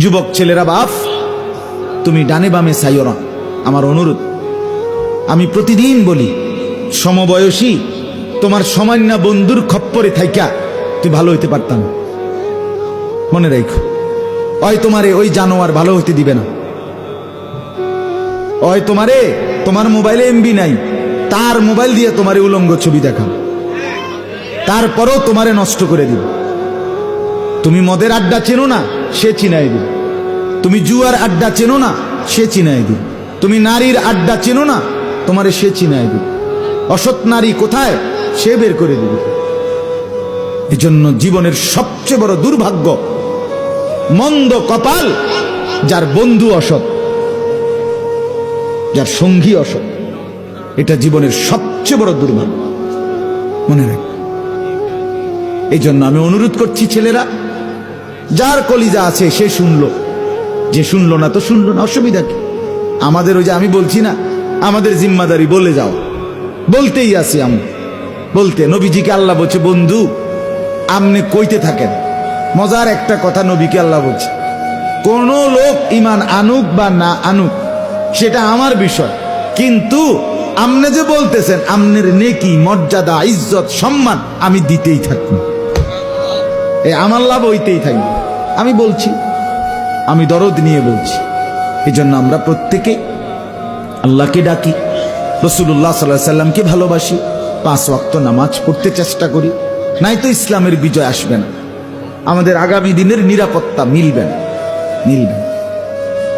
যুবক ছেলেরা বাপ, তুমি ডানে বামে না আমার অনুরোধ, আমি প্রতিদিন বলি, সমবয়সী, তোমার সমান্য বন্ধুর খপ্পরে থাইকা, তুই ভালো হইতে পারতাম। মনে রাখো ওই তোমারে ওই জানোয়ার ভালো হইতে দিবে না। ওই তোমারে, তোমার মোবাইলে এমবি নাই, তার মোবাইল দিয়ে তোমারে উলঙ্গ ছবি দেখাও তারপরও তোমারে নষ্ট করে দিবে। তুমি মদের আড্ডা চেনো না সে চিনাই দিবে তুমি জুয়ার আড্ডা চেনো না, সে চিনাই দিবে তুমি নারীর আড্ডা চেনো না, তোমারে সে চিনাই দিবে অসৎ নারী কোথায়, সে বের করে দিবে এজন্য জীবনের সবচেয়ে বড় দুর্ভাগ্য, মন্দ কপাল, যার বন্ধু অসৎ, যার সঙ্গী অসৎ। এটা জীবনের সবচেয়ে বড় দুর্ভাগ্য। মনে রাখ। এই জন্য আমি অনুরোধ করছি ছেলেরা যার কলিজা আছে সে শুনলো। যে শুনলো না তো শুনলো না, অসুবিধা কি? আমাদের ওই যে আমি বলছি না, আমাদের জিম্মাদারি বলে যাও। বলতেই আছি আমি। বলতে, নবীজিকে আল্লাহ বলছে, বন্ধু, আমনে কইতে থাকেন, মজার একটা কথা নবীকে আল্লাহ বলছে। কোন লোক ইমান আনুক বা না আনুক, সেটা আমার বিষয়। কিন্তু আমনে যে বলতেছেন, আমনের নেকি, মর্যাদা, ইজ্জত, সম্মান আমি দিতেই থাকব এ, আমার লাভ হইতেই থাকবে আমি বলছি, আমি দরদ নিয়ে বলছি। এই জন্য আমরা প্রত্যেকে আল্লাহকে ডাকি রসুল্লাহ সাল্লাহ সাল্লামকে ভালোবাসি, পাঁচ ওয়াক্ত নামাজ পড়তে চেষ্টা করি নাই তো ইসলামের বিজয় আসবে না। আমাদের আগামী দিনের নিরাপত্তা মিলবে না, মিলবে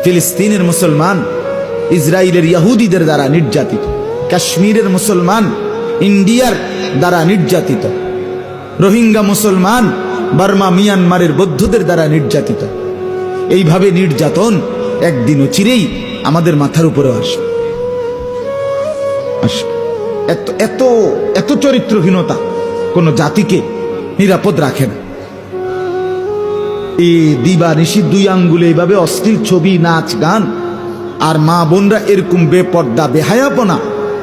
ফিলিস্তিনের মুসলমান ইসরায়েলের ইয়াহুদিদের দ্বারা নির্যাতিত, কাশ্মীরের মুসলমান, ইন্ডিয়ার দ্বারা নির্যাতিত, রোহিঙ্গা মুসলমান বার্মা মিয়ানমারের বৌদ্ধদের দ্বারা নির্যাতিত। এইভাবে নির্যাতন একদিনও চিরেই আমাদের মাথার উপরেও আসবে। এত এত এত চরিত্রহীনতা কোন জাতিকে নিরাপদ রাখে না। এই দিবা নিশি দুই আঙ্গুলে এইভাবে অশ্লীল ছবি, নাচ, গান, আর মা বোনরা এরকম বেপর্দা, বেহায়াপনা,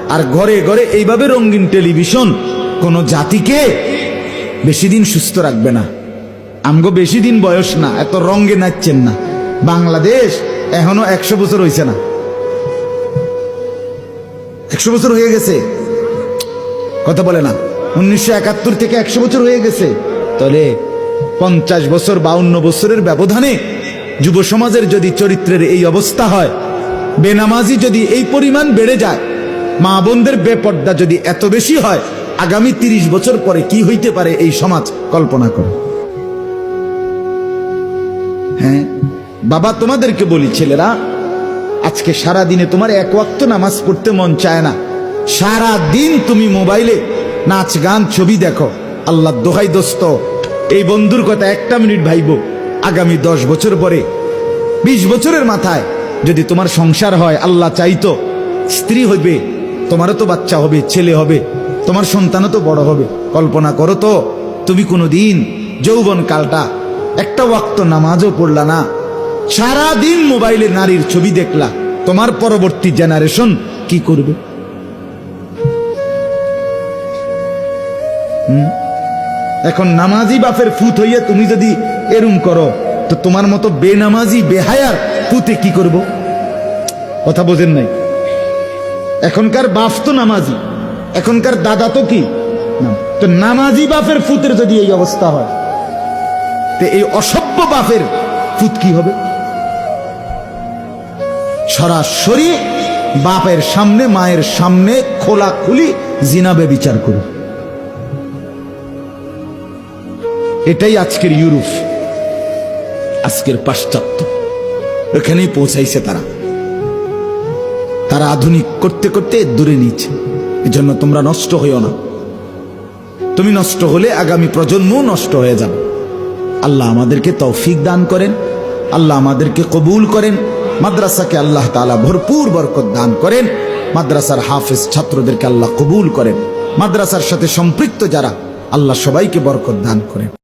আর ঘরে ঘরে এইভাবে রঙিন টেলিভিশন কোন জাতিকে বেশি দিন সুস্থ রাখবে না। আমগো বেশি দিন বয়স না, এত রঙ্গে নাচছেন না। বাংলাদেশ এখনও একশো বছর হয়েছে না। একশো বছর হয়ে গেছে। কথা বলে না। উনিশশো একাত্তর থেকে একশো বছর হয়ে গেছে। তাহলে পঞ্চাশ বছর, বাউন্ন বছরের ব্যবধানে যুব সমাজের যদি চরিত্রের এই অবস্থা হয়, বেনামাজি যদি এই পরিমাণ বেড়ে যায়, মা বোনদের বেপর্দা যদি এত বেশি হয়, আগামী তিরিশ বছর পরে কি হইতে পারে এই সমাজ? কল্পনা করো হ্যাঁ? বাবা, তোমাদেরকে বলি, ছেলেরা, আজকে সারা দিনে তোমার এক ওয়াক্ত নামাজ পড়তে মন চায় না। সারা দিন তুমি মোবাইলে নাচ, গান, ছবি দেখো। আল্লাহ দোহাই দোস্ত। এই বন্ধুর কথা একটা মিনিট ভাইব। আগামী দশ বছর পরে, বিশ বছরের মাথায় যদি তোমার সংসার হয়, আল্লাহ চাইতো, স্ত্রী হইবে, তোমারও তো বাচ্চা হবে, ছেলে হবে, তোমার সন্তানও তো বড় হবে। কল্পনা করো তো, তুমি কোনো দিন যৌবন কালটা একটা ওয়াক্ত নামাজও পড়লা না। সারা দিন মোবাইলে নারীর ছবি দেখলা। তোমার পরবর্তী জেনারেশন কি করবে? এখন নামাজি বাপের ফুত হইয়া তুমি যদি এরম করো, তো তোমার মতো বেনামাজি, বেহায়ার ফুতে কি করব? কথা বোঝেন নাই। এখনকার বাপ তো নামাজি, এখনকার দাদা তো কি? তো নামাজি বাপের ফুতের যদি এই অবস্থা হয় এই অসভ্য বাপের ফুত কি হবে? সরাসরি বাপের সামনে, মায়ের সামনে খোলা খুলি জিনাবে বিচার করুন। এটাই আজকের ইউরোপ। আজকের পাশ্চাত্য। এখানেই পৌঁছাইছে তারা। তারা আধুনিক করতে করতে দূরে নিচ্ছে এজন্য তোমরা নষ্ট হইও না। তুমি নষ্ট হলে আগামী প্রজন্ম নষ্ট হয়ে যাবে। আল্লাহ আমাদেরকে তৌফিক দান করেন, আল্লাহ আমাদেরকে কবুল করেন, মাদ্রাসাকে আল্লাহ তালা ভরপুর বরকত দান করেন, মাদ্রাসার হাফেজ ছাত্রদেরকে আল্লাহ কবুল করেন, মাদ্রাসার সাথে সম্পৃক্ত যারা, আল্লাহ সবাইকে বরকত দান করেন।